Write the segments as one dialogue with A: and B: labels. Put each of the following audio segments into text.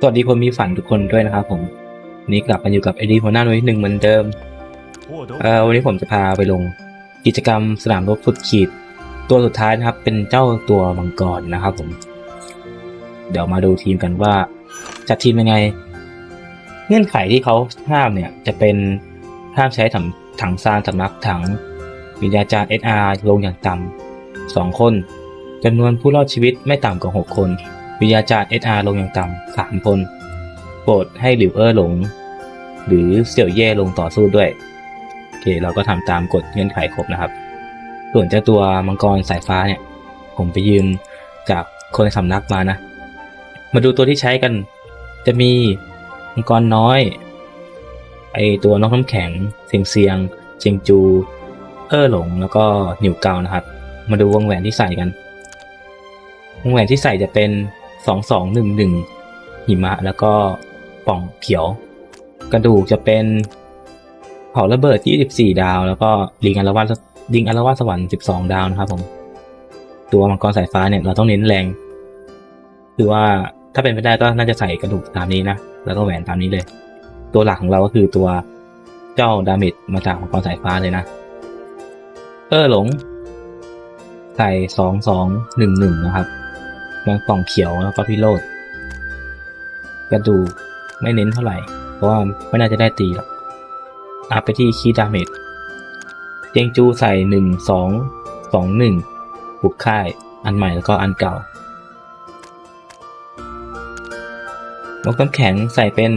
A: สวัสดีคนมีฝันทุกคนด้วยนะครับผมวันนี้กลับมาอยู่กับไอดีหัวหน้าหน่วยหนึ่งเหมือนเดิม
B: 获得
A: เอ่อวันนี้ผมจะพาไปลงกิจกรรมสนามรบสุดขีด ตัวสุดท้ายนะครับ เป็นเจ้าตัวมังกรนะครับผม เดี๋ยวมาดูทีมกันว่าจัดทีมยังไง เงื่อนไขที่เขาห้ามเนี่ย จะเป็นห้ามใช้ถังถังซานสำนักถังวิญญาจารย์ SR ลงอย่างต่ำสองคนจำนวนผู้รอดชีวิตไม่ต่ำกว่าหกคน วิญญาจารย์ SR ลงอย่างต่ำสามคนโปรดให้หลิวเออร์หลง หรือเสี่ยวเย่ลงต่อสู้ด้วย โอเค เราก็ทำตามกฎเงื่อนไขครบนะครับ ส่วนเจ้าตัวมังกรสายฟ้าเนี่ย ผมไปยืมจากคนในสำนักมานะ มาดูตัวที่ใช้กัน จะมีมังกรน้อย ไอตัวนกน้ำแข็ง เสียงเซียง เจียงจู เออหลง แล้วก็หนิวเกานะครับ มาดูวงแหวนที่ใส่กัน วงแหวนที่ใส่จะเป็น สองสองหนึ่งหนึ่งหิมะแล้วก็ป่องเขียว กระดูกจะเป็นเผาระเบิด 24 ดาว แล้วก็ลิงอารวาสลิงอารวาสสวรรค์ 12 ดาวนะครับผมตัวมังกรสายฟ้าเนี่ยเราต้องเน้นแรง คือว่าถ้าเป็นไปได้ก็น่าจะใส่กระดูกตามนี้นะ แล้วก็แหวนตามนี้เลย ตัวหลักของเราก็คือตัวเจ้าดาเมจมาจากมังกรสายฟ้าเลยนะ เออหลง ใส่สองสองหนึ่งหนึ่งนะครับ แมงป่องเขียวแล้วก็พิโรธกระดูไม่เน้นเท่าไหร่ เพราะว่าไม่น่าจะได้ตีหรอกอัพไปที่คีย์ดาเมจเจงจูใส่หนึ่งสองสองหนึ่งบุกค่ายอันใหม่แล้วก็อันเก่านกน้ำแข็งใส่เป็น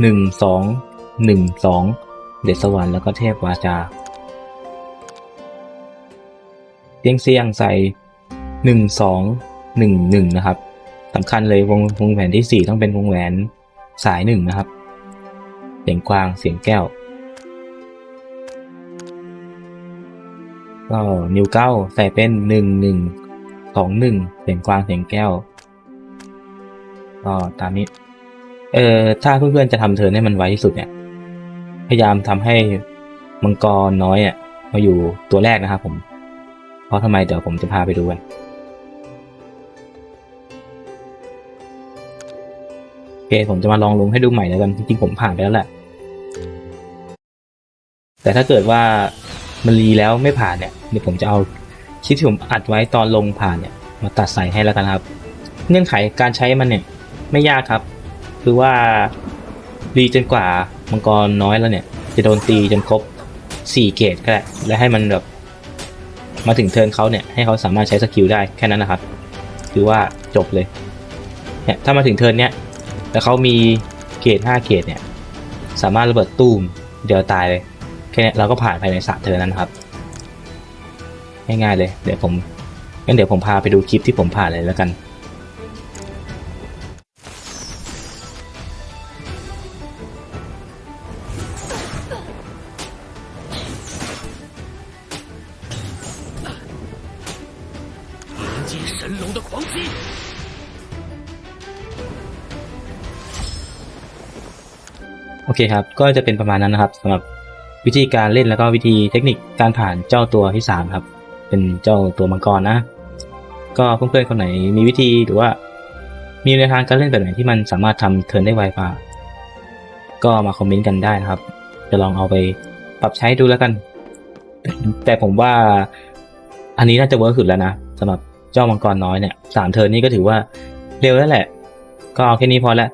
A: หนึ่งสองหนึ่งสองเดชสวรรค์แล้วก็เทพวาจาเตียงเซียงใส่หนึ่งสอง หนึ่งหนึ่งนะครับสำคัญเลยวงวงแหวนที่สี่ต้องเป็นวงแหวนสายหนึ่งนะครับ เสียงกวางเสียงแก้วก็นิ้วเก้าใส่เป็นหนึ่งหนึ่งสองหนึ่งเสียงกวางเสียงแก้วก็ตามนี้ เออถ้าเพื่อนๆจะทำเทิร์นให้มันไวที่สุดเนี่ย พยายามทำให้มังกรน้อยอะมาอยู่ตัวแรกนะครับผม เพราะทำไมเดี๋ยวผมจะพาไปดูกัน เคผมจะมาลองลงให้ดูใหม่แล้วกันจริงๆผมผ่านไปแล้วแหละ แต่ถ้าเกิดว่ามันรีแล้วไม่ผ่านเนี่ยเดี๋ยวผมจะเอาคลิปที่ผมอัดไว้ตอนลงผ่านเนี่ย มาตัดใส่ให้แล้วกันครับ เงื่อนไขการใช้มันเนี่ยไม่ยากครับ คือว่ารีจนกว่ามังกรน้อยแล้วเนี่ย จะโดนตีจนครบ 4 เกตก็ได้และให้มันแบบมาถึงเทิร์นเขาเนี่ยให้เขาสามารถใช้สกิลได้แค่นั้นนะครับ คือว่าจบเลยเนี่ยถ้ามาถึงเทิร์นเนี้ย แล้วเขามีเกต5เกตเนี่ย สามารถระเบิดตูมเดียวตายเลย แค่เนี้ยเราก็ผ่านภายในสามเทิร์นนั้นครับ ง่ายๆเลย เดี๋ยวผมงั้นเดี๋ยวผมพาไปดูคลิปที่ผมผ่านเลยแล้วกัน
B: 迎接神龙的狂击！
A: โอเคครับ ก็จะเป็นประมาณนั้นนะครับสำหรับวิธีการเล่นแล้วก็วิธีเทคนิคการผ่านเจ้าตัวที่สามครับ เป็นเจ้าตัวมังกรนะ ก็เพื่อนๆคนไหนมีวิธีหรือว่า มีแนวทางการเล่นแบบไหนที่มันสามารถทำเทิร์นได้ไวกว่าก็มาคอมเมนต์กันได้นะครับ จะลองเอาไปปรับใช้ดูแล้วกัน แต่ผมว่าอันนี้น่าจะเวิร์กสุดแล้วนะสำหรับเจ้ามังกรน้อยเนี่ยสามเทิร์นนี้ก็ถือว่าเร็วแล้วแหละ ก็เอาแค่นี้พอละ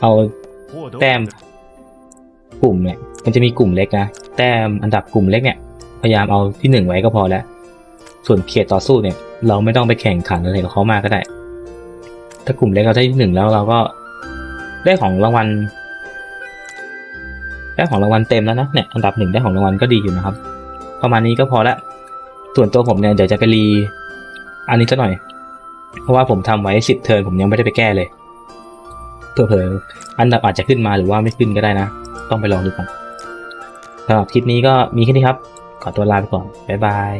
A: เอาแต้ม กลุ่มเนี่ย มันจะมีกลุ่มเล็กนะ แต้มอันดับกลุ่มเล็กเนี่ย พยายามเอาที่หนึ่งไว้ก็พอแล้ว ส่วนเขตต่อสู้เนี่ย เราไม่ต้องไปแข่งขันอะไรกับเขามากก็ได้ ถ้ากลุ่มเล็กเราได้ที่หนึ่งแล้วเราก็ได้ของรางวัล ได้ของรางวัลเต็มแล้วนะ เนี่ย อันดับหนึ่งได้ของรางวัลก็ดีอยู่นะครับ ประมาณนี้ก็พอละ ส่วนตัวผมเนี่ยเดี๋ยวจะไปรี อันนี้ซะหน่อย เพราะว่าผมทำไว้สิบเทิร์นผมยังไม่ได้ไปแก้เลยเผลอๆอันดับอาจจะขึ้นมาหรือว่าไม่ขึ้นก็ได้นะ ต้องไปลองดูก่อนสำหรับคลิปนี้ก็มีแค่นี้ครับ ขอตัวลาไปก่อน บ๊ายบาย